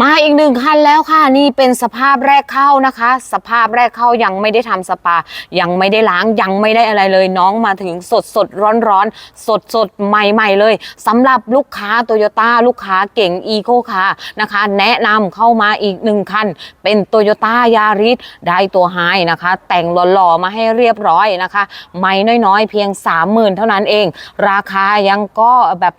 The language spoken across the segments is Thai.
มาอีกหนึ่งคันแล้วค่ะ นี่เป็นสภาพแรกเข้านะคะ สภาพแรกเข้ายังไม่ได้ทำสปา ยังไม่ได้ล้างยังไม่ได้อะไรเลย น้องมาถึงสดสดร้อนร้อนสดสดใหม่ ๆ เลยสำหรับลูกค้าโตโยต้าลูกค้าเก่งอีโคคานะคะ แนะนำเข้ามาอีกหนึ่งคัน เป็นโตโยต้ายาริสได้ตัวไฮนะคะ แต่งหล่อๆมาให้เรียบร้อยนะคะ ไม่น้อยๆ เพียง 30,000 เท่านั้นเอง ราคายังก็แบบ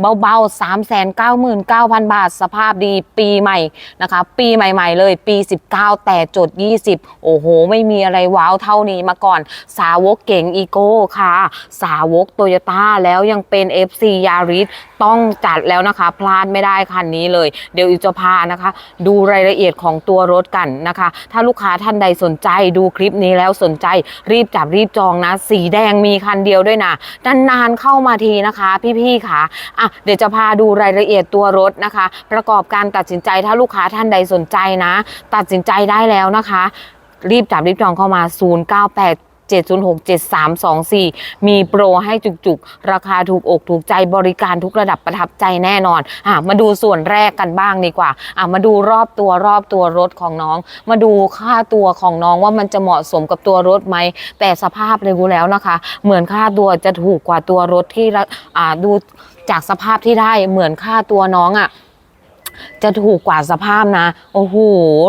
เบาๆ3 9 9 0 0 0บาท สภาพดีปีใหม่นะคะ ปีใหม่ ๆ เลยปี 19 แต่จด 20 โอ้โห ไม่มีอะไรว้าวเท่านี้มาก่อน สาวกเก่งอีโก้ค่ะ สาวกโตโยต้าแล้วยังเป็น FC ยาริสต้องจัดแล้วนะคะ พลาดไม่ได้คันนี้เลย เดี๋ยวอิจะพานะคะ ดูรายละเอียดของตัวรถกันนะคะ ถ้าลูกค้าท่านใดสนใจดูคลิปนี้แล้วสนใจรีบจับรีบจองนะ สีแดงมีคันเดียวด้วยนะนานๆเข้ามาทีนะคะ พี่ๆค่ะอะเดี๋ยวจะพาดูรายละเอียดตัวรถนะคะ ประกอบการตัดสินใจถ้าลูกค้าท่านใดสนใจนะ ตัดสินใจได้แล้วนะคะ รีบจับรีบจองเข้ามา 098 706 7324 มีโปรให้จุกๆ ราคาถูกอกถูกใจบริการทุกระดับประทับใจแน่นอนอะมาดูส่วนแรกกันบ้างดีกว่าอะมาดูรอบตัวรอบตัวรถของน้อง มาดูค่าตัวของน้องว่ามันจะเหมาะสมกับตัวรถไหม แต่สภาพเลยกูแล้วนะคะ เหมือนค่าตัวจะถูกกว่าตัวรถที่อ่าดูจากสภาพที่ได้เหมือนค่าตัวน้องอะ่ะ จะถูกกว่าสภาพนะ โอ้โห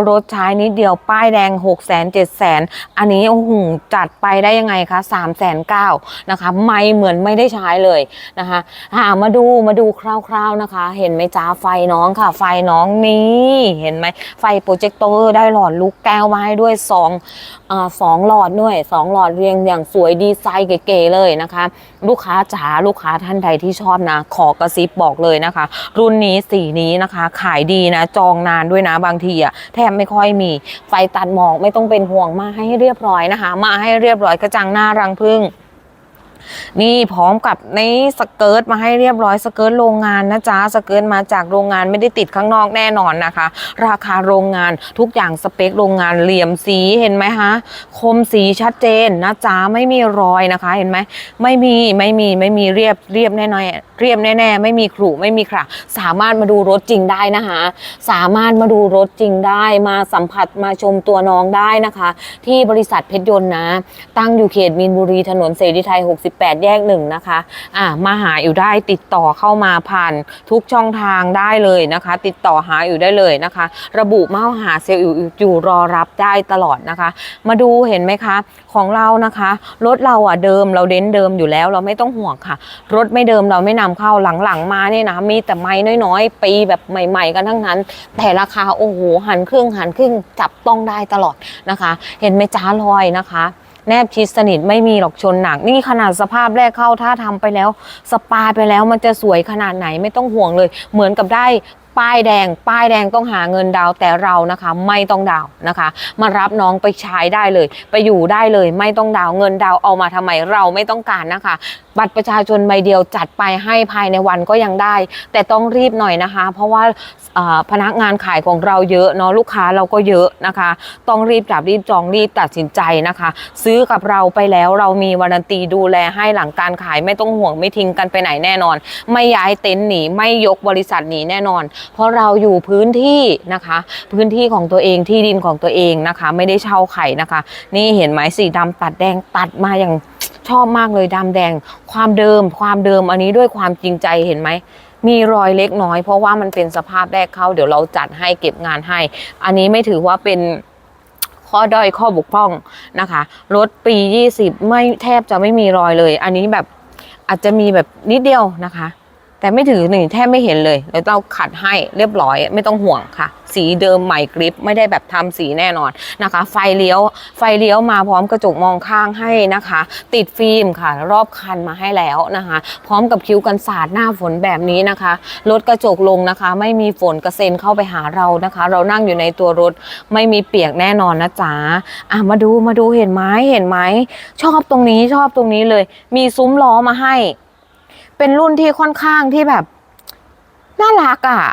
รถใช้นิดเดียวป้ายแดง 6 0 0 0 0 7 0 0 0 0อันนี้โอ้โหจัดไปได้ยังไงคะ3 9 0 0 0นะคะ ไม่เหมือนไม่ได้ใช้เลยนะคะหามาดูมาดูคร่าวๆนะคะ เห็นไหมจ้าไฟน้องค่ะ ไฟน้องนี่เห็นไหมไฟโปรเจคเตอร์ได้หลอดลูกแก้วมาให้ด้วย2อ่สองหลอดด้วย2หลอดเรียงอย่างสวยดีไซน์เก๋ๆเลยนะคะ ลูกค้าจ๋าลูกค้าท่านใดที่ชอบนะ ขอกระซิบบอกเลยนะคะ รุ่นนี้สีนี้นะคะขายดีนะ จองนานด้วยนะบางทีอะแทบไม่ค่อยมี ไฟตัดหมอกไม่ต้องเป็นห่วงมาให้เรียบร้อยนะคะ มาให้เรียบร้อยกระจังหน้ารังพึ่ง นี่พร้อมกับในสเกิร์ตมาให้เรียบร้อยสเกิร์ตโรงงานนะจ๊ะสเกิร์ตมาจากโรงงานไม่ได้ติดข้างนอกแน่นอนนะคะ ราคาโรงงานทุกอย่างสเปคโรงงานเหลี่ยมสีเห็นไหมคะคมสีชัดเจนนะจ๊ะไม่มีรอยนะคะเห็นไหมไม่มีไม่มีไม่มีเรียบเรียบแน่นอนเรียบแน่ๆไม่มีขรุไม่มีขระสามารถมาดูรถจริงได้นะคะ สามารถมาดูรถจริงได้ มาสัมผัสมาชมตัวน้องได้นะคะ ที่บริษัทเพชรยนต์นะ ตั้งอยู่เขตมีนบุรีถนนเสรีไทย8 แยกหนึ่งนะคะอ่ามาหาอยู่ได้ติดต่อเข้ามาผ่านทุกช่องทางได้เลยนะคะ ติดต่อหาอยู่ได้เลยนะคะ ระบุมาหาเซลล์อยู่รอรับได้ตลอดนะคะ มาดูเห็นไหมคะของเรานะคะรถเราอะเดิมเราเด้นเดิมอยู่แล้วเราไม่ต้องห่วงค่ะ รถไม่เดิมเราไม่นำเข้าหลังๆมาเนี่ยนะมีแต่ไม้น้อยๆปีแบบใหม่ ๆ กันทั้งนั้น แต่ราคาโอ้โหหันครึ่งหันครึ่งจับต้องได้ตลอดนะคะ เห็นไหมจ้าลอยนะคะ แนบชิดสนิทไม่มีหรอกชนหนัก นี่ขนาดสภาพแรกเข้าถ้าทำไปแล้ว สปาไปแล้วมันจะสวยขนาดไหนไม่ต้องห่วงเลย เหมือนกับได้ป้ายแดง ป้ายแดงต้องหาเงินดาวแต่เรานะคะ ไม่ต้องดาวนะคะ มารับน้องไปใช้ได้เลย ไปอยู่ได้เลย ไม่ต้องดาวเงินดาวเอามาทำไมเราไม่ต้องการนะคะ บัตรประชาชนใบเดียวจัดไปให้ภายในวันก็ยังได้ แต่ต้องรีบหน่อยนะคะ เพราะว่าพนักงานขายของเราเยอะเนาะลูกค้าเราก็เยอะนะคะ ต้องรีบจับรีบจองรีบตัดสินใจนะคะ ซื้อกับเราไปแล้วเรามีวารันตีดูแลให้หลังการขายไม่ต้องห่วงไม่ทิ้งกันไปไหนแน่นอน ไม่ย้ายเต็นท์หนีไม่ยกบริษัทหนีแน่นอน เพราะเราอยู่พื้นที่นะคะ พื้นที่ของตัวเองที่ดินของตัวเองนะคะ ไม่ได้เช่าไข่นะคะ นี่เห็นไหมสีดำตัดแดงตัดมาอย่าง ชอบมากเลยดำแดง ความเดิม ความเดิมอันนี้ด้วยความจริงใจเห็นไหมมีรอยเล็กน้อย เพราะว่ามันเป็นสภาพแรกเข้า เดี๋ยวเราจัดให้เก็บงานให้ อันนี้ไม่ถือว่าเป็นข้อด้อยข้อบกพร่องนะคะรถปี 20 ไม่แทบจะไม่มีรอยเลย อันนี้แบบอาจจะมีแบบนิดเดียวนะคะ แต่ไม่ถือหนึ่งแทบไม่เห็นเลยแล้วเราขัดให้เรียบร้อยไม่ต้องห่วงค่ะ สีเดิมใหม่กริปไม่ได้แบบทำสีแน่นอนนะคะ ไฟเลี้ยว ไฟเลี้ยวมาพร้อมกระจกมองข้างให้นะคะ ติดฟิล์มค่ะ รอบคันมาให้แล้วนะคะ พร้อมกับคิ้วกันสาดหน้าฝนแบบนี้นะคะลดกระจกลงนะคะ ไม่มีฝนกระเซ็นเข้าไปหาเรานะคะ เรานั่งอยู่ในตัวรถไม่มีเปียกแน่นอนนะจ๊ะอะมาดูมาดูเห็นไหมเห็นไหมชอบตรงนี้ชอบตรงนี้เลย มีซุ้มล้อมาให้ เป็นรุ่นที่ค่อนข้างที่แบบ น่ารักอะ่ะ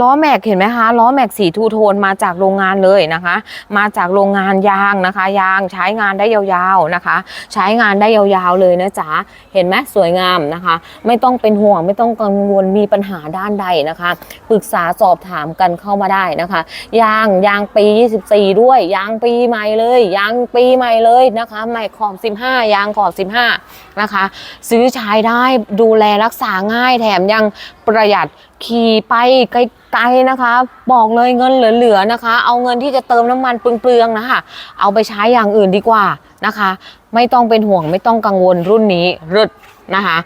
ล้อแม็กเห็นไหมคะล้อแม็กสีทูโทนมาจากโรงงานเลยนะคะ มาจากโรงงานยางนะคะ ยางใช้งานได้ยาวๆนะคะ ใช้งานได้ยาวๆเลยนะจ๊ะเห็นไหมสวยงามนะคะ ไม่ต้องเป็นห่วงไม่ต้องกังวลมีปัญหาด้านใดนะคะปรึกษาสอบถามกันเข้ามาได้นะคะ ยางยางปี 24 ด้วย ยางปีใหม่เลยยางปีใหม่เลยนะคะใหม่ขอบ 15 ยางขอบ 15 นะคะ ซื้อใช้ได้ดูแลรักษาง่ายแถมยัง ประหยัดขี่ไปไกลๆนะคะ บอกเลยเงินเหลือๆนะคะ เอาเงินที่จะเติมน้ำมันเปลืองๆนะคะเอาไปใช้อย่างอื่นดีกว่านะคะ ไม่ต้องเป็นห่วงไม่ต้องกังวลรุ่นนี้รึดนะคะ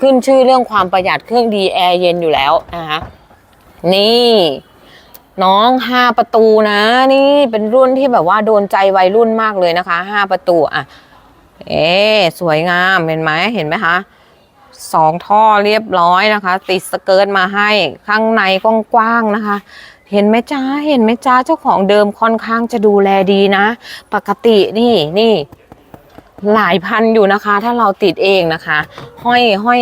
ขึ้นชื่อเรื่องความประหยัดเครื่องดีแอร์เย็นอยู่แล้วนะคะนี่น้อง5ประตูนะ นี่เป็นรุ่นที่แบบว่าโดนใจวัยรุ่นมากเลยนะคะ5ประตูอะเอ๊สวยงามเห็นไหมเห็นไหมคะ สองท่อเรียบร้อยนะคะ ติดสเกิร์ตมาให้ข้างในกว้างๆนะคะ เห็นไหมจ้าเห็นไหมจ้าเจ้าของเดิมค่อนข้างจะดูแลดีนะ ปกตินี่นี่หลายพันอยู่นะคะ ถ้าเราติดเองนะคะ ห้อยห้อย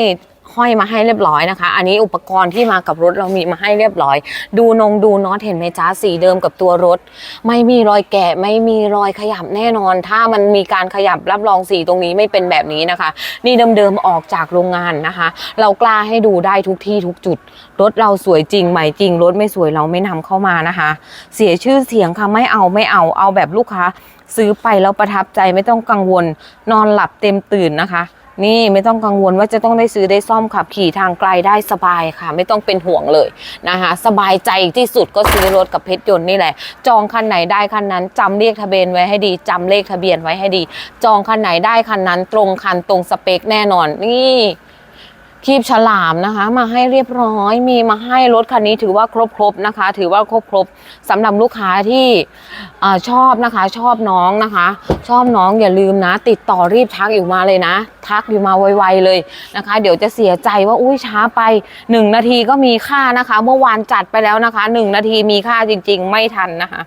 ห้อยมาให้เรียบร้อยนะคะ อันนี้อุปกรณ์ที่มากับรถเรามีมาให้เรียบร้อย ดูนงดูน็อตเห็นไหมจ้าสีเดิมกับตัวรถ ไม่มีรอยแกะไม่มีรอยขยับแน่นอน ถ้ามันมีการขยับรับรองสีตรงนี้ไม่เป็นแบบนี้นะคะ นี่เดิมๆออกจากโรงงานนะคะ เรากล้าให้ดูได้ทุกที่ทุกจุด รถเราสวยจริงใหม่จริง รถไม่สวยเราไม่นำเข้ามานะคะ เสียชื่อเสียงค่ะไม่เอาไม่เอาเอาแบบลูกค้า ซื้อไปแล้วประทับใจไม่ต้องกังวลนอนหลับเต็มตื่นนะคะ นี่ไม่ต้องกังวลว่าจะต้องได้ซื้อได้ซ่อมขับขี่ทางไกลได้สบายค่ะ ไม่ต้องเป็นห่วงเลยนะคะสบายใจที่สุดก็ซื้อรถกับเพชรยนต์นี่แหละ จองคันไหนได้คันนั้นจำเลขทะเบียนไว้ให้ดีจำเลขทะเบียนไว้ให้ดี จองคันไหนได้คันนั้น ตรงคันตรงสเปคแน่นอนนี่ คีบฉลามนะคะ มาให้เรียบร้อยมีมาให้รถคันนี้ถือว่าครบๆนะคะ ถือว่าครบๆสำหรับลูกค้าที่อชอบนะคะ ชอบน้องนะคะ ชอบน้องอย่าลืมนะ ติดต่อรีบทักอยู่มาเลยนะ ทักอยู่มาไวๆเลยนะคะ เดี๋ยวจะเสียใจว่าอุ้ยช้าไป 1 นาทีก็มีค่านะคะ เมื่อวานจัดไปแล้วนะคะ 1 นาทีมีค่าจริง ๆ ไม่ทันนะคะ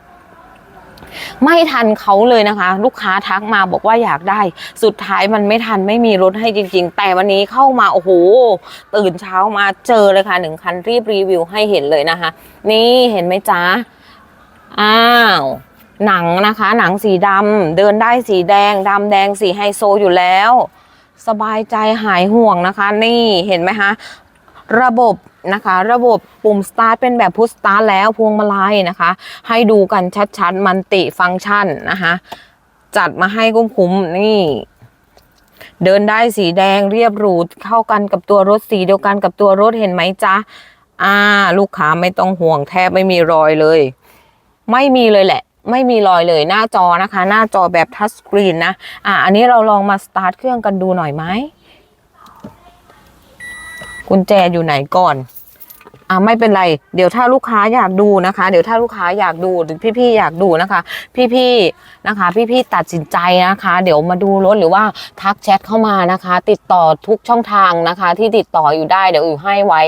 ไม่ทันเขาเลยนะคะ ลูกค้าทักมาบอกว่าอยากได้ สุดท้ายมันไม่ทันไม่มีรถให้จริง ๆ แต่วันนี้เข้ามาโอ้โหตื่นเช้ามาเจอเลยค่ะหนึ่งคันรีบรีวิวให้เห็นเลยนะคะ นี่เห็นไหมจ๊ะอ้าวหนังนะคะ หนังสีดำเดินได้สีแดงดำแดงสีไฮโซอยู่แล้ว สบายใจหายห่วงนะคะ นี่เห็นไหมคะ ระบบ นะคะ ระบบปุ่มสตาร์ทเป็นแบบพุชสตาร์ทแล้วพวงมาลัยนะคะ ให้ดูกันชัดๆ มันติฟังก์ชันนะคะ จัดมาให้คุ้มๆนี่เดินได้สีแดงเรียบหรูเข้ากันกับตัวรถสีเดียวกันกับตัวรถเห็นไหมจ๊ะ อ่า ลูกค้าไม่ต้องห่วงแทบไม่มีรอยเลย ไม่มีเลยแหละ ไม่มีรอยเลยหน้าจอนะคะ หน้าจอแบบทัชสกรีนนะ อะอันนี้เราลองมาสตาร์ทเครื่องกันดูหน่อยไหมกุญแจอยู่ไหนก่อน อ่าไม่เป็นไร เดี๋ยวถ้าลูกค้าอยากดูนะคะ เดี๋ยวถ้าลูกค้าอยากดูหรือพี่ๆอยากดูนะคะ พี่ๆนะคะ พี่ๆตัดสินใจนะคะ เดี๋ยวมาดูรถหรือว่าทักแชทเข้ามานะคะ ติดต่อทุกช่องทางนะคะ ที่ติดต่ออยู่ได้เดี๋ยวอยู่ให้ไว้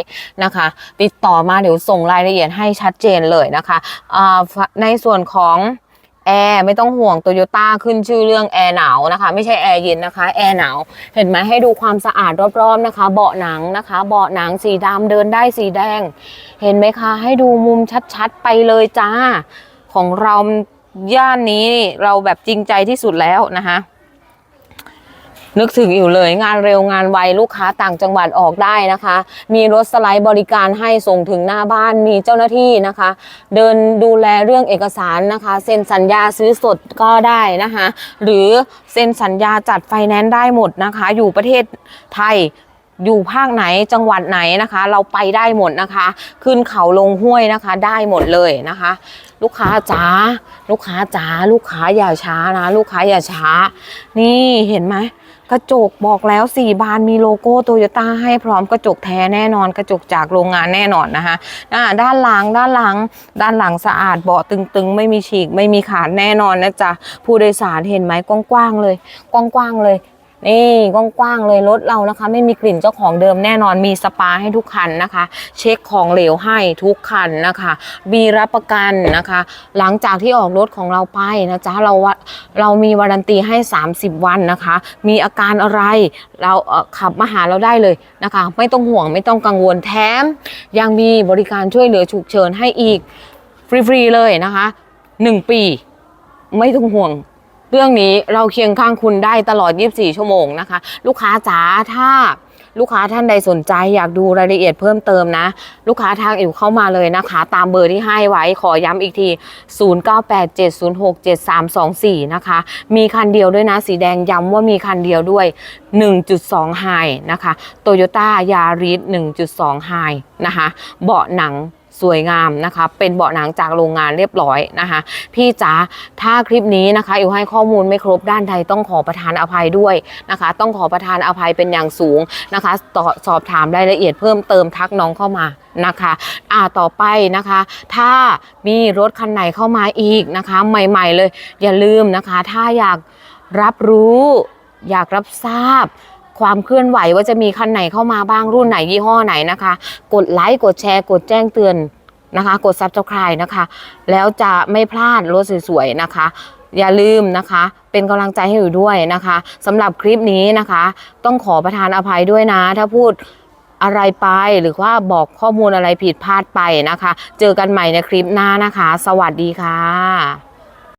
นะคะ ติดต่อมาเดี๋ยวส่งรายละเอียดให้ชัดเจนเลยนะคะอ่าในส่วนของ แอร์ไม่ต้องห่วงโตโยต้าขึ้นชื่อเรื่องแอร์หนาวนะคะ ไม่ใช่แอร์เย็นนะคะแอร์หนาวเห็นไหมให้ดูความสะอาดรอบๆนะคะ เบาะหนังนะคะ เบาะหนังสีดำเดินได้สีแดง เห็นไหมคะ ให้ดูมุมชัดๆไปเลยจ้า ของเราย่านนี้เราแบบจริงใจที่สุดแล้วนะคะ นึกถึงอยู่เลยงานเร็วงานไวลูกค้าต่างจังหวัดออกได้นะคะ มีรถสไลด์บริการให้ส่งถึงหน้าบ้านมีเจ้าหน้าที่นะคะ เดินดูแลเรื่องเอกสารนะคะ เซ็นสัญญาซื้อสดก็ได้นะคะ หรือเซ็นสัญญาจัดไฟแนนซ์ได้หมดนะคะ อยู่ประเทศไทยอยู่ภาคไหนจังหวัดไหนนะคะ เราไปได้หมดนะคะ ขึ้นเขาลงห้วยนะคะ ได้หมดเลยนะคะ ลูกค้าจ๋าลูกค้าจ๋าลูกค้าอย่าช้านะ ลูกค้าอย่าช้า นี่เห็นไหม กระจกบอกแล้วสี่บานมีโลโก้โตโยต้าให้พร้อมกระจกแท้แน่นอน กระจกจากโรงงานแน่นอนนะคะอ่าด้านหลังด้านหลัง ด้านหลังสะอาดเบาะตึงๆ ไม่มีฉีกไม่มีขาดแน่นอนนะจ๊ะผู้โดยสารเห็นไหมกว้างๆเลย กว้างๆเลย นี่กว้างๆเลยรถเรานะคะ ไม่มีกลิ่นเจ้าของเดิมแน่นอนมีสปาให้ทุกคันนะคะ เช็คของเหลวให้ทุกคันนะคะมีรับประกันนะคะ หลังจากที่ออกรถของเราไปนะจ๊ะเราว่าเรามีวารันตีให้ 30 วันนะคะ มีอาการอะไรเราเขับมาหาเราได้เลยนะคะ ไม่ต้องห่วงไม่ต้องกังวลแถม ยังมีบริการช่วยเหลือฉุกเฉินให้อีกฟรีๆเลยนะคะ 1 ปีไม่ต้องห่วง เรื่องนี้เราเคียงข้างคุณได้ตลอด 24 ชั่วโมงนะคะ ลูกค้าจ๋าถ้าลูกค้าท่านใดสนใจอยากดูรายละเอียดเพิ่มเติมนะ ลูกค้าทางอิ๋วเข้ามาเลยนะคะ ตามเบอร์ที่ให้ไว้ขอย้ำอีกที 0987067324 นะคะ มีคันเดียวด้วยนะ สีแดงย้ำว่ามีคันเดียวด้วย 1.2 Hi นะคะ Toyota Yaris 1.2 Hi นะคะ เบาะหนัง สวยงามนะคะ เป็นเบาะหนังจากโรงงานเรียบร้อยนะคะ พี่จ๋าถ้าคลิปนี้นะคะอิวให้ข้อมูลไม่ครบด้านใดต้องขอประทานอภัยด้วยนะคะ ต้องขอประทานอภัยเป็นอย่างสูงนะคะตอสอบถามรายละเอียดเพิ่มเติมทักน้องเข้ามานะคะอ่าต่อไปนะคะ ถ้ามีรถคันไหนเข้ามาอีกนะคะ ใหม่ ๆ เลย อย่าลืมนะคะ ถ้าอยากรับรู้ อยากรับทราบ ความเคลื่อนไหวว่าจะมีคันไหนเข้ามาบ้างรุ่นไหนยี่ห้อไหนนะคะ กดไลค์กดแชร์กดแจ้งเตือนนะคะ กด subscribe นะคะ แล้วจะไม่พลาดรถสวยๆนะคะ อย่าลืมนะคะ เป็นกำลังใจให้อยู่ด้วยนะคะสำหรับคลิปนี้นะคะ ต้องขอประทานอภัยด้วยนะ ถ้าพูดอะไรไปหรือว่าบอกข้อมูลอะไรผิดพลาดไปนะคะ เจอกันใหม่ในคลิปหน้านะคะ สวัสดีค่ะ